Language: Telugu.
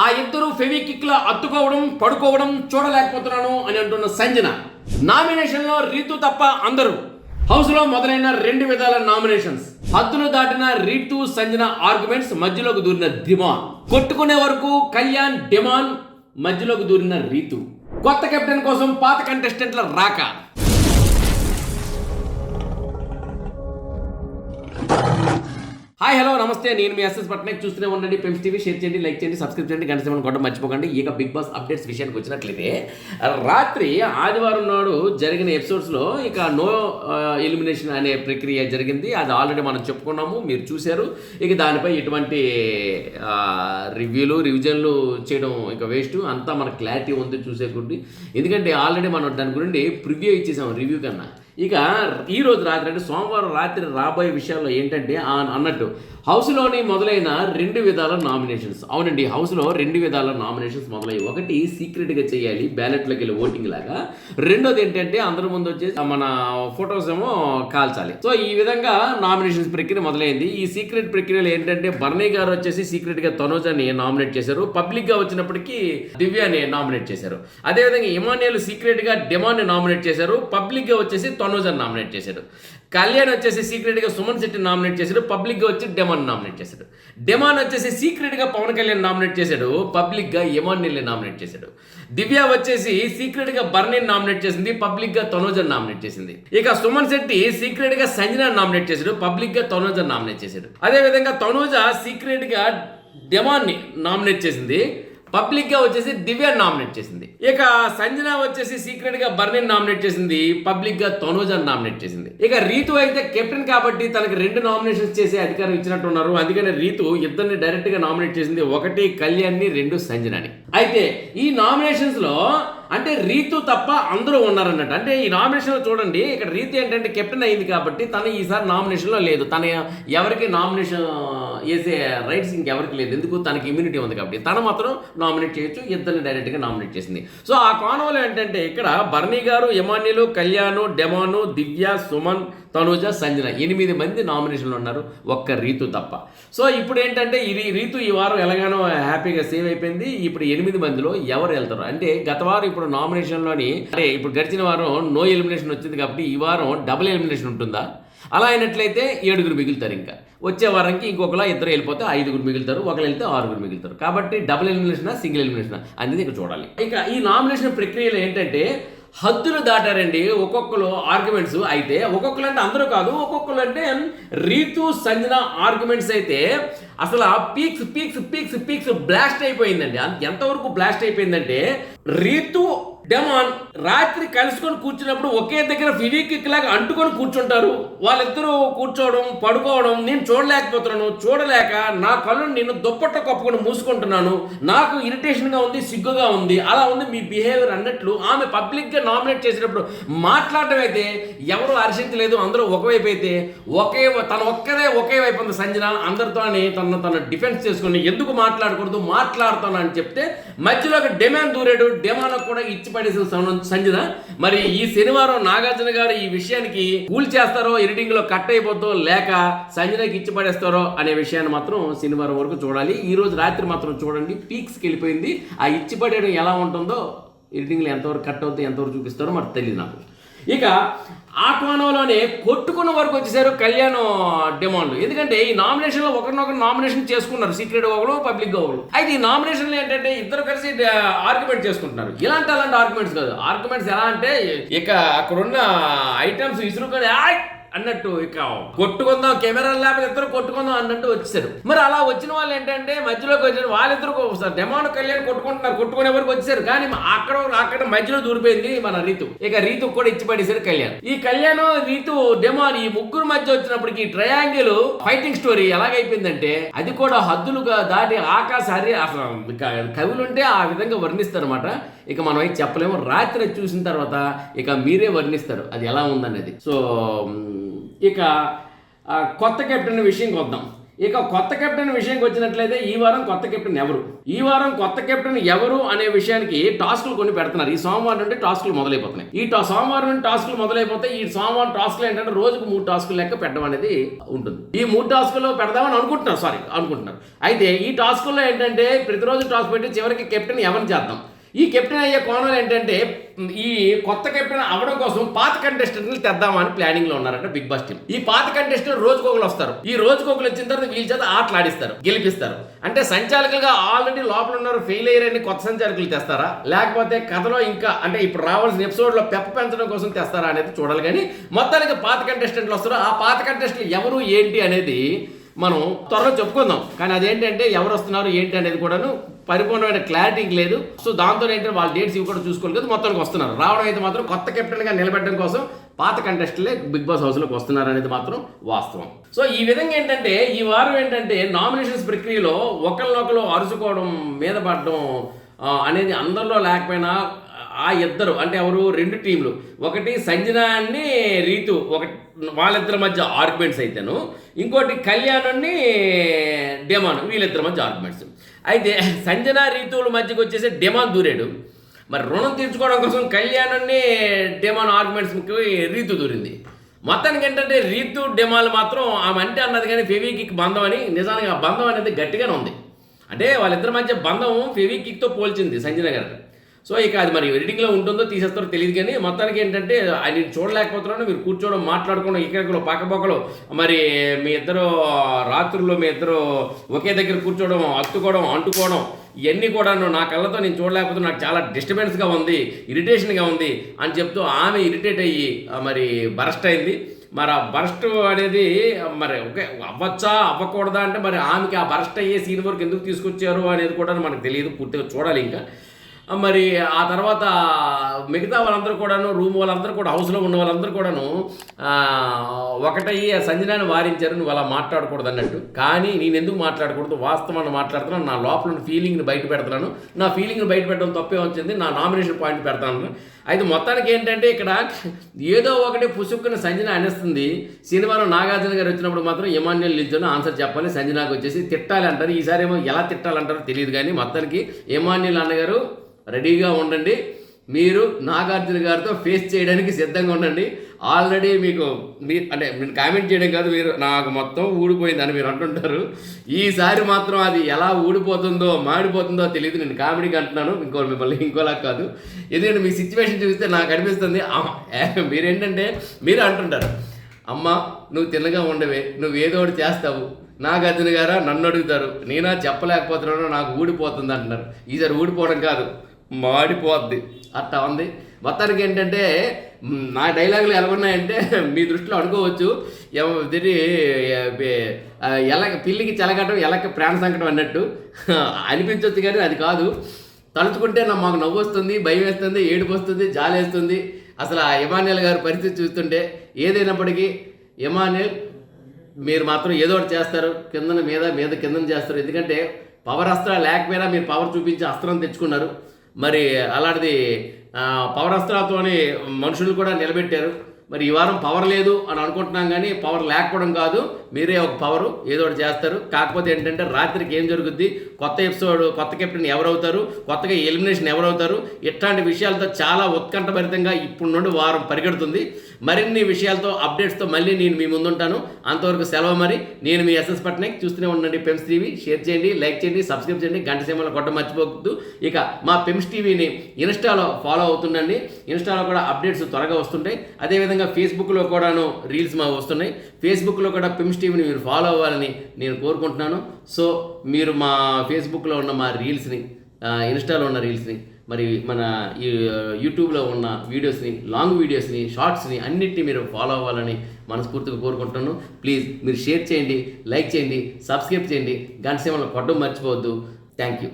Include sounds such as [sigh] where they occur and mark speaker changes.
Speaker 1: ఆ ఇద్దరు ఫెవికిక్లో అత్తుకోవడం పడుకోవడం చూడలేకపోతున్నాను అని అంటున్న సంజన. నామినేషన్లో రీతు తప్ప అందరూ. హౌస్లో మొదలైన రెండు విధాల నామినేషన్స్. హద్దులు దాటిన రీతు సంజన ఆర్గ్యుమెంట్స్ మధ్యలోకి దూరిన దిమాన్. కొట్టుకునే వరకు కళ్యాణ్ డిమాన్ మధ్యలోకి దూరిన రీతు. కొత్త కెప్టెన్ కోసం పాత కంటెస్టెంట్ల రాక. హాయ్ హలో నమస్తే. నేను మీ ఎస్ఎస్ పట్నాయక్. చూస్తూనే ఉండండి. పెంప్స్ టీవీ షేర్ చేయండి లైక్ చేయండి సబ్స్క్రైబ్ చేయండి గంట సేవన్ కొట్టడం మర్చిపోకండి. ఇక బిగ్ బాస్ అప్డేట్స్ విషయానికి వచ్చినట్లయితే రాత్రి ఆదివారం నాడు జరిగిన ఎపిసోడ్స్లో ఇక నో ఎలిమినేషన్ uh, అనే ప్రక్రియ జరిగింది. అది ఆల్రెడీ మనం చెప్పుకున్నాము మీరు చూశారు. ఇక దానిపై ఎటువంటి రివ్యూలు రివిజన్లు చేయడం ఇక వేస్ట్ అంతా మనకు క్లారిటీ ఉంది చూసే కొద్ది ఎందుకంటే ఆల్రెడీ మనం దాని గురించి ప్రివ్యూ ఇచ్చేసాం రివ్యూ కన్నా. ఇక ఈరోజు రాత్రి అంటే సోమవారం రాత్రి రాబోయే విషయాల్లో ఏంటంటే అన్నట్టు హౌస్లోని మొదలైన రెండు విధాల నామినేషన్స్. అవునండి హౌస్లో రెండు విధాల నామినేషన్స్ మొదలయ్యాయి. ఒకటి సీక్రెట్గా చేయాలి బ్యాలెట్లోకి వెళ్ళి ఓటింగ్ లాగా. రెండోది ఏంటంటే అందరి ముందు వచ్చేసి మన ఫొటోస్ ఏమో కాల్చాలి. సో ఈ విధంగా నామినేషన్స్ ప్రక్రియ మొదలైంది. ఈ సీక్రెట్ ప్రక్రియలో ఏంటంటే బర్నీ గారు వచ్చేసి సీక్రెట్గా తనోజాని నామినేట్ చేశారు. పబ్లిక్గా వచ్చినప్పటికీ దివ్యాని నామినేట్ చేశారు. అదేవిధంగా ఇమానియల్ సీక్రెట్గా డెమాన్ని నామినేట్ చేశారు. పబ్లిక్గా వచ్చేసి తనోజాని నామినేట్ చేశాడు. కళ్యాణ్ వచ్చేసి సీక్రెట్గా సుమన్ శెట్టి నామినేట్ చేశాడు. పబ్లిక్గా వచ్చి డెమాన్ నామినేట్ చేశాడు. డెమాన్ వచ్చేసి సీక్రెట్గా పవన్ కళ్యాణ్ నామినేట్ చేశాడు. పబ్లిక్గా ఎమాన్యుల్ని నామినేట్ చేశాడు. దివ్య వచ్చేసి సీక్రెట్గా బర్నీని నామినేట్ చేసింది. పబ్లిక్గా తనోజన్ నామినేట్ చేసింది. ఇక సుమన్ శెట్టి సీక్రెట్గా సంజన నామినేట్ చేశాడు. పబ్లిక్గా తనోజన్ నామినేట్ చేశాడు. అదేవిధంగా తనూజ సీక్రెట్గా డెమాన్ని నామినేట్ చేసింది. పబ్లిక్గా వచ్చేసి దివ్య నామినేట్ చేసింది. ఇక సంజన వచ్చేసి సీక్రెట్గా బర్నిన్ నామినేట్ చేసింది పబ్లిక్గా తనూజన్ నామినేట్ చేసింది. ఇక రీతు అయితే కెప్టెన్ కాబట్టి తనకి రెండు నామినేషన్స్ చేసే అధికారం ఇచ్చినట్టు ఉన్నారు అందుకని రీతు ఇద్దరిని డైరెక్ట్గా నామినేట్ చేసింది ఒకటి కళ్యాణ్ని రెండు సంజనని. అయితే ఈ నామినేషన్స్లో అంటే రీతు తప్ప అందరూ ఉన్నారన్నట్టు. అంటే ఈ నామినేషన్లో చూడండి ఇక్కడ రీతి ఏంటంటే కెప్టెన్ అయింది కాబట్టి తను ఈసారి నామినేషన్లో లేదు. తన ఎవరికి నామినేషన్ వేసే రైట్స్ ఇంకెవరికి లేదు. ఎందుకు? తనకి ఇమ్యూనిటీ ఉంది కాబట్టి. తను మాత్రం నామినేట్ చేయొచ్చు ఇద్దరిని డైరెక్ట్గా నామినేట్ చేసింది. సో ఆ కోణంలో ఏంటంటే ఇక్కడ బర్నీ గారు యమాన్యులు కళ్యాణ్ డెమాను దివ్య సుమన్ తనుజ సంజన ఎనిమిది మంది నామినేషన్లు ఉన్నారు. ఒక్క రీతు తప్ప. సో ఇప్పుడు ఏంటంటే ఈ రీతు ఈ వారం ఎలాగానో హ్యాపీగా సేవ్ అయిపోయింది. ఇప్పుడు ఎనిమిది మందిలో ఎవరు వెళ్తారు? అంటే గత వారం ఇప్పుడు నామినేషన్లోని అంటే ఇప్పుడు గడిచిన వారం నో ఎలిమినేషన్ వచ్చింది కాబట్టి ఈ వారం డబుల్ ఎలిమినేషన్ ఉంటుందా? అలా అయినట్లయితే ఏడుగురు మిగులుతారు ఇంకా. వచ్చే వారానికి ఇంకొకలా ఇద్దరు వెళ్ళిపోతే ఐదుగురు మిగులుతారు ఒకరు వెళ్తే ఆరుగురు మిగులుతారు. కాబట్టి డబుల్ ఎలిమినేషన్ సింగిల్ ఎలిమినేషన్ అనేది ఇక్కడ చూడాలి. ఇక ఈ నామినేషన్ ప్రక్రియలో ఏంటంటే హద్దులు దాటారండి. ఒక్కొక్కరు ఆర్గ్యుమెంట్స్ అయితే ఒక్కొక్కరు అంటే అందరూ కాదు ఒక్కొక్కరు అంటే రీతు సంజన ఆర్గ్యుమెంట్స్ అయితే అసలు ఆ peaks peaks peaks peaks blast అయిపోయిందండి. ఎంతవరకు బ్లాస్ట్ అయిపోయిందంటే రీతు డెమాన్ రాత్రి కలుసుకొని కూర్చున్నప్పుడు ఒకే దగ్గర ఫివికిక్ లాగా అంటుకొని కూర్చుంటారు. వాళ్ళిద్దరూ కూర్చోవడం పడుకోవడం నేను చూడలేకపోతున్నాను చూడలేక నా కళ్ళు నేను దుప్పట్ట కప్పుకొని మూసుకుంటున్నాను. నాకు ఇరిటేషన్గా ఉంది సిగ్గుగా ఉంది. అలా ఉంది మీ బిహేవియర్ అన్నట్లు ఆమె పబ్లిక్గా నామినేట్ చేసినప్పుడు మాట్లాడటం అయితే ఎవరు హర్షించలేదు అందరూ ఒకవైపు అయితే ఒకే తన ఒక్కదే ఒకే వైపు ఉంది సంజన. అందరితోనే తను తను డిఫెన్స్ చేసుకుని ఎందుకు మాట్లాడకూడదు మాట్లాడతాను అని చెప్తే మధ్యలో ఒక డెమాన్ దూరాడు. డెమాన్ కూడా ఇచ్చి పడేసిన సంజన. మరి ఈ శనివారం నాగార్జున గారు ఈ విషయానికి కూల్ చేస్తారో ఎడిటింగ్లో కట్ అయిపోద్దో లేక సంజనకి ఇచ్చి పడేస్తారో అనే విషయాన్ని మాత్రం శనివారం వరకు చూడాలి. ఈ రోజు రాత్రి మాత్రం చూడండి. పీక్స్కి వెళ్ళిపోయింది ఆ ఇచ్చి పడేయడం ఎలా ఉంటుందో ఎడిటింగ్లో ఎంతవరకు కట్ అవుతుంది ఎంతవరకు చూపిస్తారో మరి తెలియదు నాకు. ఇక ఆ కోణంలోనే కొట్టుకున్న వరకు వచ్చేసారు కళ్యాణ్ డిమాండ్ ఎందుకంటే ఈ నామినేషన్లో ఒకరినొకరు నామినేషన్ చేసుకున్నారు సీక్రెట్ ఒకరు పబ్లిక్ ఒకరు అయితే ఈ నామినేషన్లు ఏంటంటే ఇద్దరు కలిసి ఆర్గ్యుమెంట్ చేసుకుంటున్నారు. ఇలాంటి అలాంటి ఆర్గ్యుమెంట్స్ కాదు. ఆర్గ్యుమెంట్స్ ఎలా అంటే ఇక అక్కడున్న ఐటమ్స్ ఇసురుకొని అన్నట్టు ఇక కొట్టుకుందాం కెమెరా లేకపోతే ఇద్దరు కొట్టుకుందాం అన్నట్టు వచ్చేసారు మరి అలా వచ్చిన వాళ్ళు ఏంటంటే మధ్యలోకి వచ్చిన వాళ్ళిద్దరు డెమాన్ కళ్యాణ్ కొట్టుకుంటున్నారు కొట్టుకునే వరకు వచ్చారు. కానీ అక్కడ అక్కడ మధ్యలో దూరిపోయింది మన రీతు. ఇక రీతు కూడా ఇచ్చి పడేశారు కళ్యాణ్. ఈ కళ్యాణ్ రీతు డెమాన్ ఈ ముగ్గురు మధ్య వచ్చినప్పటికి ట్రయాంగిల్ ఫైటింగ్ స్టోరీ ఎలాగైపోయిందంటే అది కూడా హద్దులుగా దాటి ఆకాశ హరి అసలు కవులుంటే ఆ విధంగా వర్ణిస్తారు అనమాట ఇక మనం అయితే చెప్పలేము. రాత్రి చూసిన తర్వాత ఇక మీరే వర్ణిస్తారు. అది ఎలా ఉందనేది. సో ఇక కొత్త కెప్టెన్ విషయంకి వద్దాం ఇక కొత్త కెప్టెన్ విషయంకి వచ్చినట్లయితే ఈ వారం కొత్త కెప్టెన్ ఎవరు? ఈ వారం కొత్త కెప్టెన్ ఎవరు అనే విషయానికి టాస్క్లు కొన్ని పెడుతున్నారు. ఈ సోమవారం నుండి టాస్క్లు మొదలైపోతున్నాయి. ఈ టా సోమవారం నుండి టాస్క్లు మొదలైపోతే ఈ సోమవారం టాస్క్లు ఏంటంటే రోజుకు మూడు టాస్కులు లెక్క పెట్టడం అనేది ఉంటుంది. ఈ మూడు టాస్కులు పెడదామని అనుకుంటున్నారు. సారీ అనుకుంటున్నారు. అయితే ఈ టాస్కుల్లో ఏంటంటే ప్రతిరోజు టాస్క్ పెట్టి చివరికి కెప్టెన్ ఎవరిని చేద్దాం? ఈ కెప్టెన్ అయ్యే కోణాలు ఏంటంటే ఈ కొత్త కెప్టెన్ అవ్వడం కోసం పాత కంటెస్టెంట్లు తెద్దామని ప్లానింగ్లో ఉన్నారంట బిగ్ బాస్ టీం ఈ పాత కంటెస్టెంట్ రోజుకొకలు వస్తారు. ఈ రోజుకొకరు వచ్చిన తర్వాత వీళ్ళ చేత ఆటలు ఆడిస్తారు గెలిపిస్తారు. అంటే సంచాలకులుగా ఆల్రెడీ లోపల ఉన్నారు ఫెయిల్ అయ్యారని కొత్త సంచాలకులు తెస్తారా? లేకపోతే కథలో ఇంకా అంటే ఇప్పుడు రావాల్సిన ఎపిసోడ్లో పెప్ప పెంచడం కోసం తెస్తారా అనేది చూడాలి. కానీ మొత్తానికి పాత కంటెస్టెంట్లు వస్తారు. ఆ పాత కంటెస్టెంట్లు ఎవరు ఏంటి అనేది మనం త్వరలో చెప్పుకుందాం. కానీ అదేంటంటే ఎవరు వస్తున్నారు ఏంటి అనేది కూడాను పరిపూర్ణమైన క్లారిటీ లేదు. సో దాంతో ఏంటంటే వాళ్ళ డేట్స్ ఇవి కూడా చూసుకోవాలి కదా మొత్తానికి వస్తున్నారు. రావడం అయితే మాత్రం కొత్త కెప్టెన్గా నిలబెట్టడం కోసం పాత కంటెస్ట్లే బిగ్ బాస్ హౌస్లోకి వస్తున్నారు అనేది మాత్రం వాస్తవం. సో ఈ విధంగా ఏంటంటే ఈ వారం ఏంటంటే నామినేషన్స్ ప్రక్రియలో ఒకరినొకరు అరుచుకోవడం మీద పడడం అనేది అందరిలో లేకపోయినా ఆ ఇద్దరు అంటే ఎవరు? రెండు టీంలు. ఒకటి సంజన అని రీతు ఒక వాళ్ళిద్దరి మధ్య ఆర్గ్యుమెంట్స్ అయితేను. ఇంకోటి కళ్యాణ్ని డెమాన్ వీళ్ళిద్దరి మధ్య ఆర్గ్యుమెంట్స్ అయితే సంజన రీతువుల మధ్యకి వచ్చేసి డిమాండ్ దూరాడు. మరి రుణం తీర్చుకోవడం కోసం కళ్యాణాన్ని డెమాన్ ఆర్గ్యుమెంట్స్కి రీతు దూరింది. మొత్తానికి ఏంటంటే రీతు డెమాల్ మాత్రం ఆమె అంటే అన్నది కానీ ఫెవికిక్ బంధం అని నిజానికి ఆ బంధం అనేది గట్టిగానే ఉంది. అంటే వాళ్ళిద్దరి మధ్య బంధం ఫెవికిక్తో పోల్చింది సంజన గారు. సో ఇక అది మరి ఎడిటింగ్లో ఉంటుందో తీసేస్తారో తెలియదు కానీ మొత్తానికి ఏంటంటే ఆయన చూడలేకపోతున్నాను మీరు కూర్చోవడం మాట్లాడుకోవడం ఇక్కడ పక్కపక్కలు మరి మీ ఇద్దరు రాత్రుల్లో మీ ఇద్దరు ఒకే దగ్గర కూర్చోవడం అత్తుకోవడం అంటుకోవడం ఇవన్నీ కూడాను నా కళ్ళతో నేను చూడలేకపోతే నాకు చాలా డిస్టర్బెన్స్గా ఉంది ఇరిటేషన్గా ఉంది అని చెప్తూ ఆమె ఇరిటేట్ అయ్యి మరి బరస్ట్ అయింది. మరి ఆ బరస్ట్ అనేది మరి ఓకే అవ్వచ్చా అవ్వకూడదా అంటే మరి ఆమెకి ఆ బరస్ట్ అయ్యే సీన్ వరకు ఎందుకు తీసుకొచ్చారు అనేది కూడా మనకు తెలియదు పూర్తిగా చూడాలి ఇంకా. మరి ఆ తర్వాత మిగతా వాళ్ళందరూ కూడాను రూమ్ వాళ్ళందరూ కూడా హౌస్లో ఉన్న వాళ్ళందరూ కూడాను ఒకటయ్యి ఆ సంజనాన్ని వారించారు నువ్వు అలా మాట్లాడకూడదు అన్నట్టు కానీ నేను ఎందుకు మాట్లాడకూడదు? వాస్తవాన్ని మాట్లాడుతున్నాను నా లోపల ఫీలింగ్ని బయట పెడుతున్నాను నా ఫీలింగ్ని బయట పెట్టడం తప్పే వచ్చింది నా నామినేషన్ పాయింట్ పెడతాను. అయితే మొత్తానికి ఏంటంటే ఇక్కడ ఏదో ఒకటి పుసుక్కుని సంజన అనిస్తుంది. శనివారం నాగార్జున గారు వచ్చినప్పుడు మాత్రం ఇమాన్యుల్ నిల్చొని ఆన్సర్ చెప్పాలి సంజనాకు వచ్చేసి తిట్టాలి అంటారు ఈసారి ఏమో ఎలా తిట్టాలంటారో తెలియదు కానీ మొత్తానికి ఇమాన్యుల్ అన్నగారు రెడీగా ఉండండి. మీరు నాగార్జున గారితో ఫేస్ చేయడానికి సిద్ధంగా ఉండండి. ఆల్రెడీ మీకు మీ అంటే మీరు కామెంట్ చేయడం కాదు మీరు నాకు మొత్తం ఊడిపోయిందని మీరు అంటుంటారు. ఈసారి మాత్రం అది ఎలా ఊడిపోతుందో మాడిపోతుందో తెలియదు నేను కామెడీకి అంటున్నాను ఇంకో మిమ్మల్ని ఇంకోలా కాదు. ఎందుకంటే మీ సిచ్యువేషన్ చూస్తే నాకు అనిపిస్తుంది మీరేంటంటే మీరు అంటుంటారు అమ్మ నువ్వు తిన్నగా ఉండవే నువ్వు ఏదో ఒకటి చేస్తావు. నాగార్జున గారా? నన్ను అడుగుతారు. నేనా చెప్పలేకపోతున్నానో నాకు ఊడిపోతుంది అంటున్నారు. ఈసారి ఊడిపోవడం కాదు. మాడిపోద్ది. అట్లా ఉంది. మొత్తానికి ఏంటంటే నా డైలాగులు ఎలా ఉన్నాయంటే [laughs] మీ దృష్టిలో అనుకోవచ్చు. ఎవ- ఎలా పిల్లికి చెలగటం ఎలక ప్రాణ సంకటం అన్నట్టు. [laughs] అనిపించవచ్చు కానీ అది కాదు. తలుచుకుంటే నా మాకు నవ్వు వస్తుంది భయం వేస్తుంది ఏడుపు వస్తుంది జాలి వేస్తుంది. అసలు ఆ ఇమాన్యుల్ గారి పరిస్థితి చూస్తుంటే ఏదైనప్పటికీ ఇమాన్యుల్ మీరు మాత్రం ఏదో ఒకటి చేస్తారు కిందన మీద మీద కిందన చేస్తారు. ఎందుకంటే పవర్ అస్త్రాలు లేకపోయినా మీరు పవర్ చూపించి అస్త్రం తెచ్చుకున్నారు. మరి అలాంటిది ఆ, పవర్ మనుషులు కూడా నిలబెట్టారు. మరి ఈ వారం పవర్ లేదు అని అనుకుంటున్నాం కానీ పవర్ లేకపోవడం కాదు మీరే ఒక పవర్ ఏదో ఒకటి చేస్తారు. కాకపోతే ఏంటంటే రాత్రికి ఏం జరుగుద్ది? కొత్త ఎపిసోడ్ కొత్త కెప్టెన్ ఎవరవుతారు? కొత్తగా ఎలిమినేషన్ ఎవరవుతారు? ఇట్లాంటి విషయాలతో చాలా ఉత్కంఠభరితంగా ఇప్పుడు నుండి వారం పరిగెడుతుంది. మరిన్ని విషయాలతో అప్డేట్స్తో మళ్ళీ నేను మీ ముందుంటాను. అంతవరకు సెలవు మరి. నేను మీ ఎస్ఎస్ పట్నాయక్. చూస్తూనే ఉండండి పెమ్స్ టీవీ షేర్ చేయండి లైక్ చేయండి సబ్స్క్రైబ్ చేయండి. గంట సేమలో కొట్ట మర్చిపోవద్దు. ఇక మా పెమ్స్ టీవీని ఇన్స్టాలో ఫాలో అవుతుండండి. ఇన్స్టాలో కూడా అప్డేట్స్ త్వరగా వస్తుంటాయి. అదేవిధంగా ఫేస్బుక్లో కూడాను రీల్స్ మా వస్తున్నాయి. ఫేస్బుక్లో కూడా పెమ్స్ టీవీని మీరు ఫాలో అవ్వాలని నేను కోరుకుంటున్నాను. సో మీరు మా ఫేస్బుక్లో ఉన్న మా రీల్స్ని ఇన్స్టాలో ఉన్న రీల్స్ని మరి మన ఈ యూట్యూబ్లో ఉన్న వీడియోస్ని లాంగ్ వీడియోస్ని షార్ట్స్ని అన్నిటిని మీరు ఫాలో అవ్వాలని మనస్ఫూర్తిగా కోరుకుంటున్నాను. ప్లీజ్ మీరు షేర్ చేయండి లైక్ చేయండి సబ్స్క్రైబ్ చేయండి. గంట సేవలను కొట్టడం మర్చిపోవద్దు. Thank you.